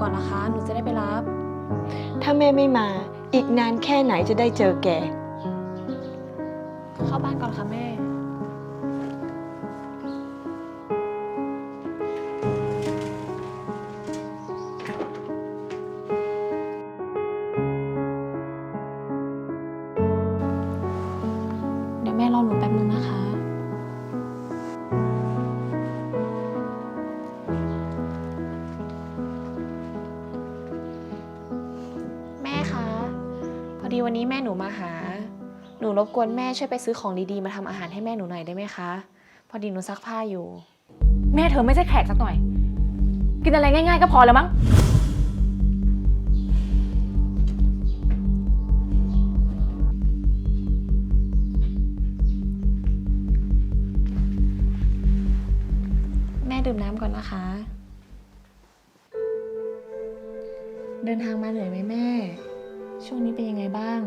ก่อนนะคะ หนูจะได้ไปรับ ถ้าแม่ไม่มา อีกนานแค่ไหนจะได้เจอแก เข้าบ้านก่อนค่ะแม่ ม่หนูมาหา หนูรบกวนแม่ช่วยไปซื้อของดีๆ มาทำอาหารให้แม่หนูหน่อยได้ไหมคะ พอดีหนูซักผ้าอยู่ แม่เธอไม่ใช่แขกสักหน่อย กินอะไรง่าย ๆ ก็พอแล้วมั้ง แม่ดื่มน้ำก่อนนะคะ เดินทางมาเหนื่อยไหมแม่ ช่วงนี้เป็นยังไงบ้าง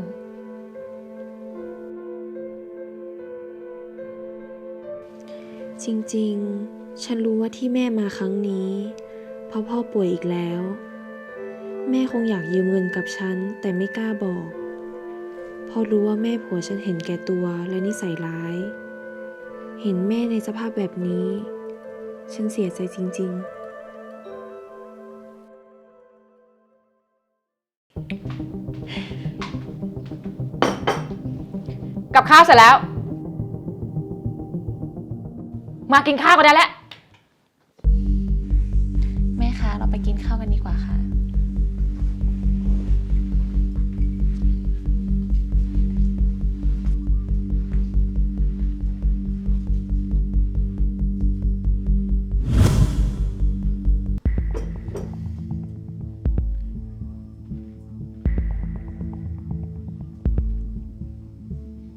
จริงๆ ฉันรู้ว่าที่แม่มาครั้งนี้ เพราะพ่อป่วยอีกแล้ว แม่คงอยากยืมเงินกับฉัน แต่ไม่กล้าบอกพราะรู้ว่าแม่ผัวฉันเห็นแก่ตัวและนิสัยร้าย เห็นแม่ในสภาพแบบนี้ ฉันเสียใจจริง ๆ กับข้าวเสร็จแล้ว มากินข้าวกันได้แล้ว แม่คะเราไปกินข้าวกันดีกว่าค่ะ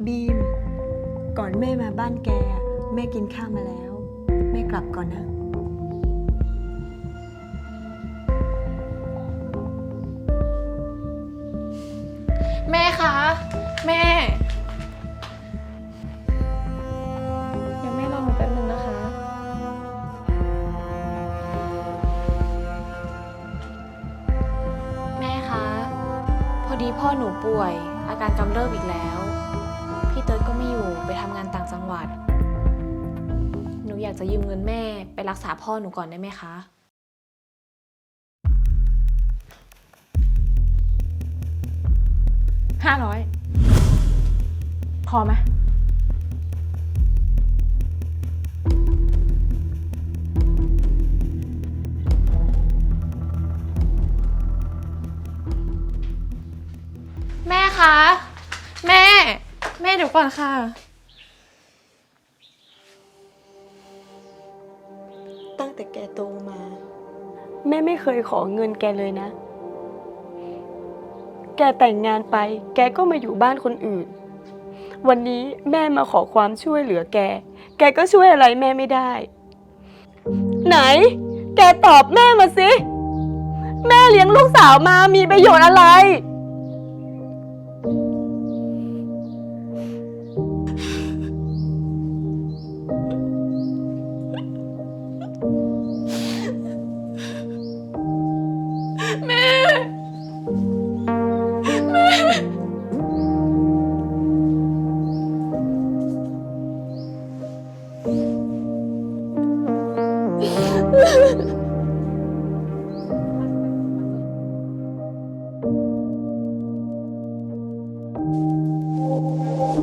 บีม ก่อนแม่มาบ้านแกอะ แม่กินข้าวมาแล้ว แม่กลับก่อนนะ แม่คะ แม่ เดี๋ยวแม่รอหนูแป๊บนึงนะคะ แม่คะ พอดีพ่อหนูป่วย อาการกำเริบอีกแล้ว พี่เติร์ดก็ไม่อยู่ไปทำงานต่างจังหวัด อยากจะยืมเงินแม่ไปรักษาพ่อหนูก่อนได้ไหมคะ ห้าร้อยพอไหมแม่คะ แม่ แม่เดี๋ยวก่อนค่ะ แต่แกโตมา แม่ไม่เคยขอเงินแกเลยนะ แกแต่งงานไป แกก็มาอยู่บ้านคนอื่น วันนี้แม่มาขอความช่วยเหลือแก แกก็ช่วยอะไรแม่ไม่ได้ ไหน แกตอบแม่มาสิ แม่เลี้ยงลูกสาวมามีประโยชน์อะไร บ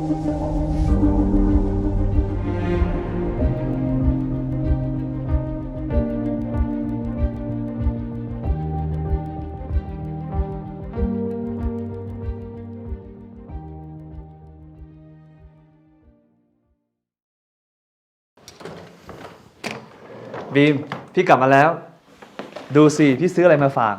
ีม พี่กลับมาแล้ว ดูสิ พี่ซื้ออะไรมาฝาก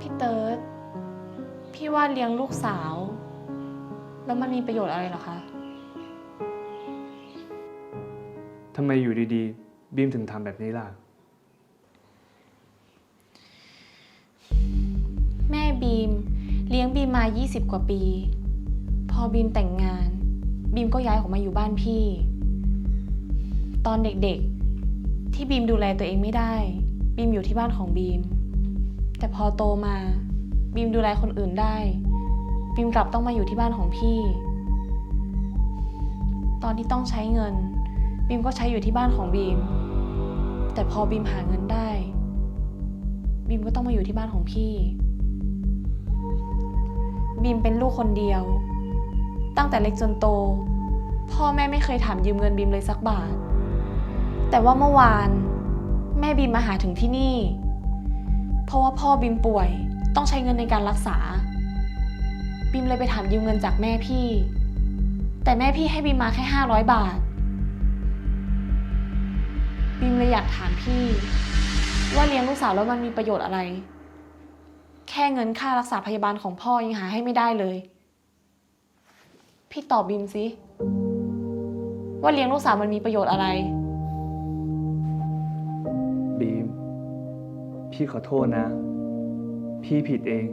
พี่เติร์ดพี่ว่าเลี้ยงลูกสาว แล้วมันมีประโยชน์อะไรเหรอคะ ทำไมอยู่ดีๆ บีมถึงทำแบบนี้ล่ะ แม่บีม เลี้ยงบีมมา 20 กว่าปี พอบีมแต่งงาน บีมก็ย้ายออกมาอยู่บ้านพี่ ตอนเด็กๆ ที่บีมดูแลตัวเองไม่ได้ บีมอยู่ที่บ้านของบีม แต่พอโตมาบีมดูแลคนอื่นได้บีมกลับต้องมาอยู่ที่บ้านของพี่ ตอนที่ต้องใช้เงินบีมก็ใช้อยู่ที่บ้านของบีม แต่พอบีมหาเงินได้บีมก็ต้องมาอยู่ที่บ้านของพี่บีมเป็นลูกคนเดียว ตั้งแต่เล็กจนโต พ่อแม่ไม่เคยถามยืมเงินบีมเลยสักบาท แต่ว่าเมื่อวาน แม่บีมมาหาถึงที่นี่ เพราะว่าพ่อบีมป่วย ต้องใช้เงินในการรักษาบีมเลยไปถามยืมเงินจากแม่พี่ แต่แม่พี่ให้บีมมาแค่500บาทบีมเลยอยากถามพี่ ว่าเลี้ยงลูกสาวแล้วมันมีประโยชน์อะไร แค่เงินค่ารักษาพยาบาลของพ่อยังหาให้ไม่ได้เลย พี่ตอบบีมสิว่าเลี้ยงลูกสาวมันมีประโยชน์อะไร พี่ขอโทษนะ พี่ผิดเอง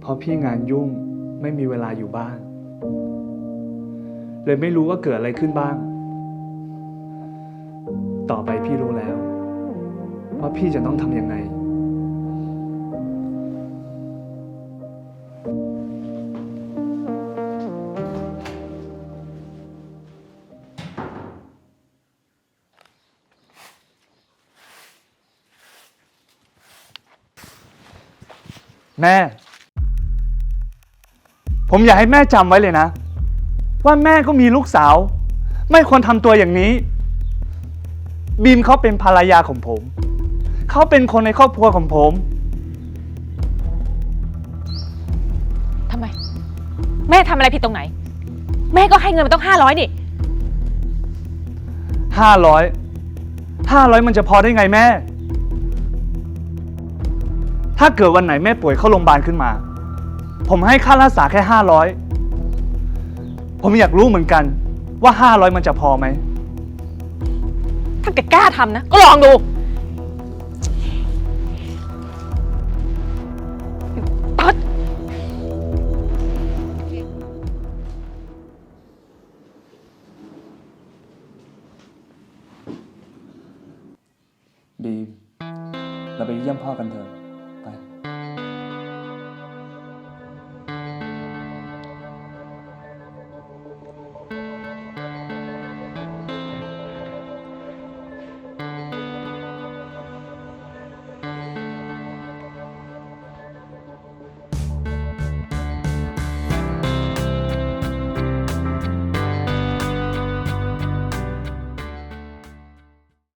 เพราะพี่งานยุ่งไม่มีเวลาอยู่บ้าน เลยไม่รู้ว่าเกิดอะไรขึ้นบ้าง ต่อไปพี่รู้แล้ว ว่าพี่จะต้องทำยังไง แม่ ผมอยากให้แม่จำไว้เลยนะ ว่าแม่ก็มีลูกสาว ไม่ควรทำตัวอย่างนี้ บีมเขาเป็นภรรยาของผม เขาเป็นคนในครอบครัวของผม ทำไม แม่ทำอะไรผิดตรงไหน แม่ก็ให้เงินมันต้องห้าร้อยนี่ห้าร้อยห้าร้อยมันจะพอได้ไงแม่ ถ้าเกิดวันไหนแม่ป่วยเข้าโรงพยาบาลขึ้นมา ผมให้ค่ารักษาแค่ห้าร้อยผมอยากรู้เหมือนกันว่าห้าร้อยมันจะพอไหม ถ้าแกกล้าทำนะ ก็ลองดู ตัด บีมเราไปเยี่ยมพ่อกันเถอะ